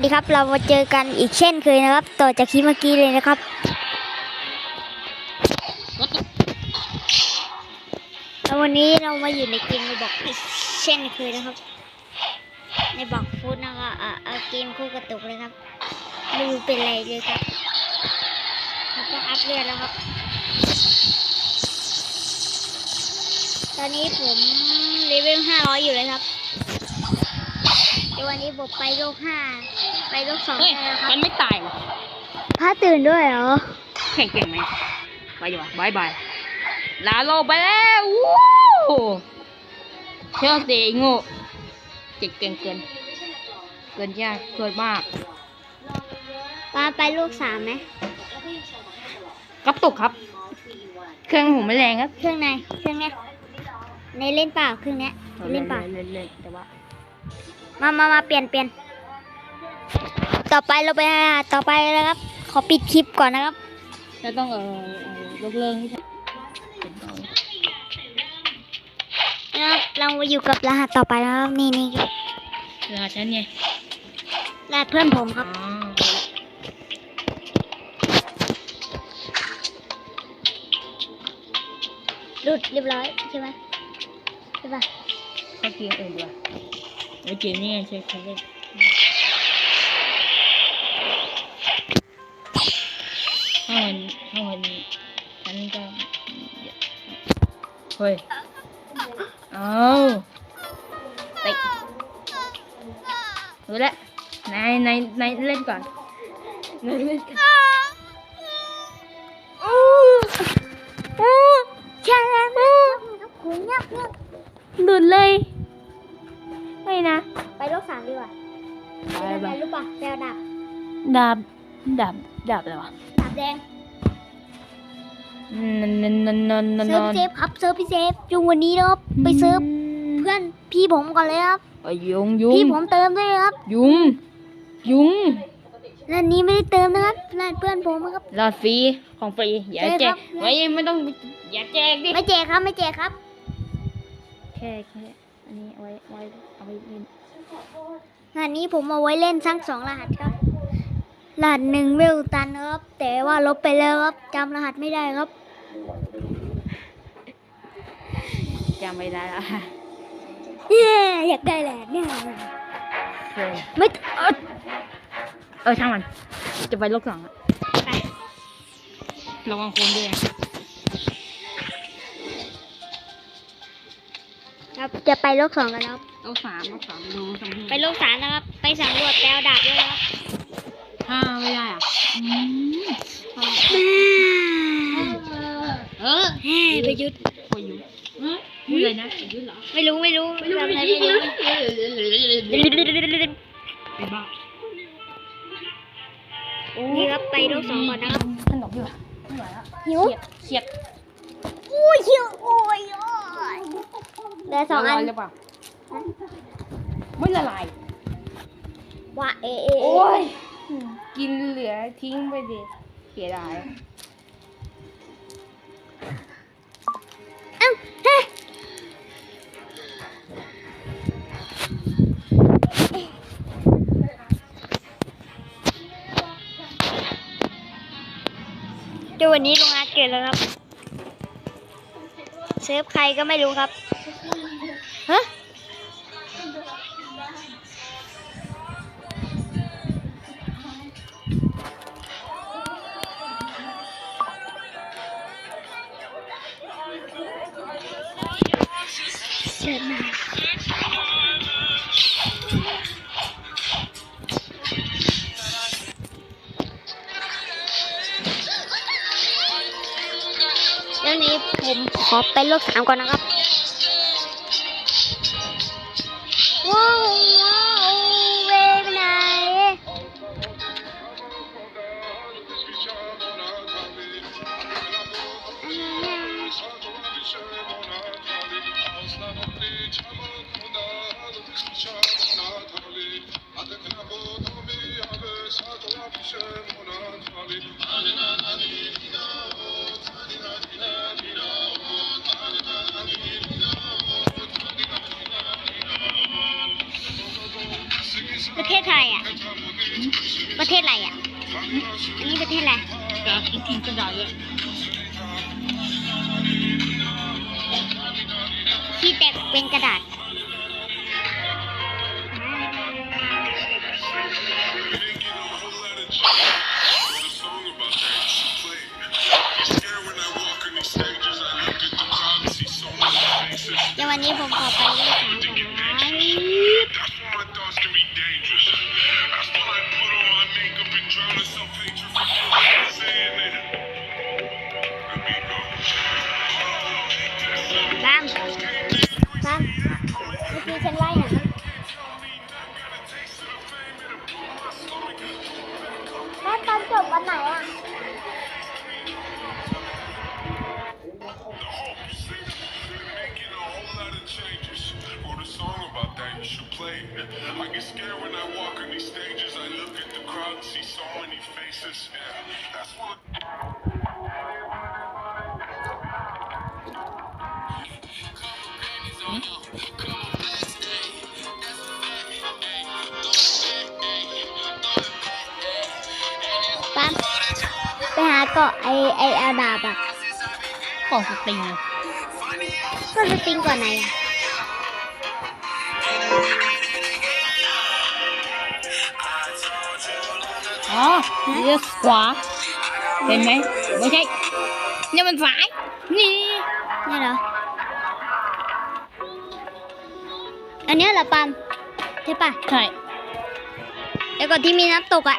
สวัสดีครับ เรามาเจอกันอีกเช่นเคยนะครับ ต่อจากคลิปเมื่อกี้เลยนะครับ แล้ววันนี้เรามาอยู่ในเกมในบอกอีกเช่นเคยนะครับ ในบอกฟูดนะครับอ่าอ่าเกมคู่กระตุกเลยครับไม่รู้เป็นไรเลยครับเราต้องอัพเลือดแล้วครับ ตอนนี้ผมเลเวลห้าร้อยอยู่เลยครับ ดี๋ยววันนี้ผมไปโลกห้าไปโลกสองเฮ้ยได้แล้วครับมันไม่ตายว่ะพระตื่นด้วยเหรอแข่งเก่งไหมไปดีกว่าบายบายลาโลกไปแล้ววู้เชื่อสิไอ้โง่เจ็กเก่งเกิน เกินยากเกินมากปาไปลูกสามไหมกระตุกครับ เครื่องผมไม่แรงครับ เครื่องในเครื่องเนี้ยในเล่นเปล่าเครื่องเนี้ยเล่นเปล่า เล่นเล่นแต่ว่า มามามาเปลี่ยนเปลี่ยน ต่อไปเราไปต่อไปแล้วครับ ขอปิดคลิปก่อนนะครับ จะต้องเออเออเลิกเลิกให้ได้นะครับเรามาอยู่กับรหัสต่อไปแล้วครับนี่นี่เวลาฉันไงรหัสเพื่อนผมครับอ๋อหลุดเรียบร้อยใช่ไหมใช่ปะเข้าเกมอื่นดีกว่าไอ้เกมนี่ไงใช่ใช่เล่นถ้ามันถ้ามันฉันก็เฮ้ยเอาไปรู้แล้วนายนายนายเล่นก่อนนาย เล่นก่อนอู้อู้ใช่แล้วคุยเงียบเงียบหลุดเลย ไม่นะ ไปโลกสามดีกว่าไปไปไปรู้ป่ะแปลดาบดาบ ดาบ ดาบอะไรวะดาบแดงนนนนนนนเซิร์ฟพี่เซฟครับเซิร์ฟพี่เซฟจุงวันนี้นะครับไปเซิร์ฟเพื่อนพี่ผมก่อนเลยครับไปยุงยุงพี่ผมเติมด้วยนะครับ ยุง ยุงร้านนี้ไม่ได้เติมนะครับร้านเพื่อนผมนะครับรอดฟรีของฟรีอย่าใช่แจครักบไม่ไม่ต้องอย่าแจกดิไม่แจกครับไม่แจกครับแค่แค่อันนี้เอาไว้ไว้ เอาไว้เล่นร้านนี้ผมเอาไว้เล่นทั้งสองรหัสครับ รหัสหนึ่งเวลตันนะครับ แต่ว่าลบไปแล้วครับจำรหัสไม่ได้ครับจำไม่ได้ละเย้อยากได้แหละเนี่ยเคยไม่เออเออช่างมัน จะไปโลกสองอะไประวังคนด้วย ครับจะไปโลกสองกันแล้วครับโลกสามโลกสามดูสำรวจไปโลกสามนะครับ ไปสำรวจแปลดาบด้วยนะครับถ้าไม่ได้อะเออเฮ้ยไปยุดไปยุดพูดอะไรนะไปยุดเหรอไม่รู้ไม่รู้ไม่รู้อะไรไม่รู้เป็นบ้านี่ครับไปโลกสองก่อนนะครับขนมดีกว่าไม่ไหวแล้วหิวเขียดอุ้ยหิวโอ้ยโอ้ย เหลือสองอันละลายหรือเปล่าไม่ละลาย ว่าเอเอเอโอ้ย กินเหลือทิ้งไปดิเสียดายเอ้าเฮ้ยเดี๋ยววันนี้โรงงานเกิดแล้วครับ เซิร์ฟใครก็ไม่รู้ครับ ฮะเชิญมาเรื่องนี้ผมขอไปโลกสามก่อนนะครับ นนี้ประเทศอะไรกระกินกระดาษเลยที่แตกเป็นกระดาษเดี๋ยววันนี้ผมขอไป ม่ตอนจบวันไหนอะ เกาะไอไออาดาบอะของสตริงอะก็สติงก่อนไหนอะอ๋อเลือกขวาเห็นไหมไม่ใช่เนี่ยมันซ้ายนี่นี่เหรออันเนี้ยเหรอปัมใช่ปะใช่แล้วก็ที่มีน้ำตกอะ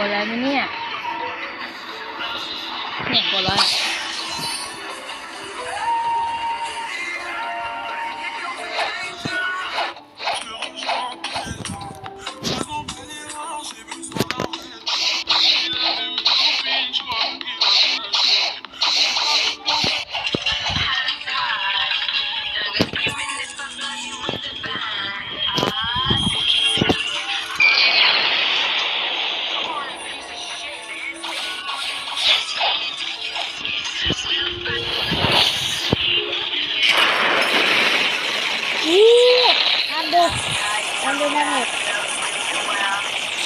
หัวอะไรไหมเนี่ยเนี่ยหัวอะไ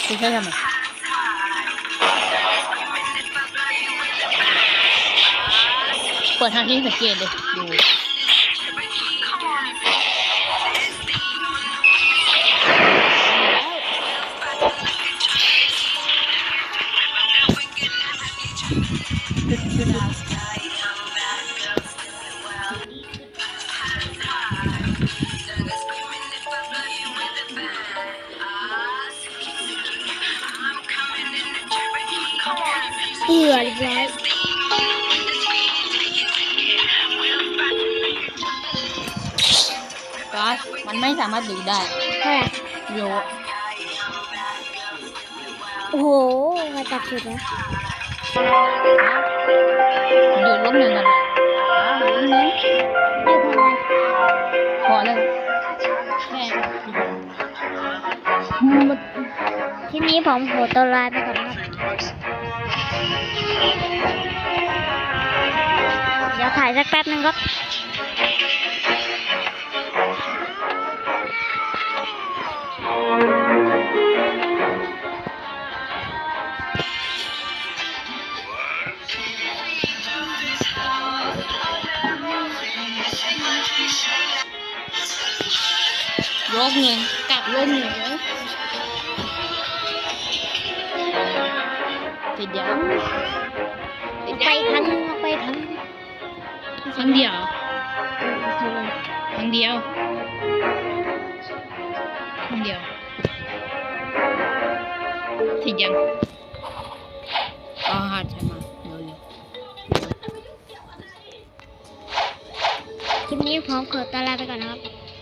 คุณใช้ทำไมเปิดทางที่สังเกตเลยดูเอือเบร้อยก๊าซมันไม่สามารถดูได้เท่โยโอ้โหมาตัดสุดนะดูดลบหนึ่งกันเลยดูดหนึ่งเดี๋ยวทำไมพอแล้วแค่ทีนี้ผมโหตัวลายไปก่อนนะครับ เดี๋ยวถ่ายสักแป๊บนึงค ครั้งนึงไปครั้งครั้งเดียวครั้งเดียวครั้งเดียวที่ยังอ๋อหาใช่ไหมเร็วเร็วคลิปนี้พร้อมขอตัวลาไปก่อนนะครับ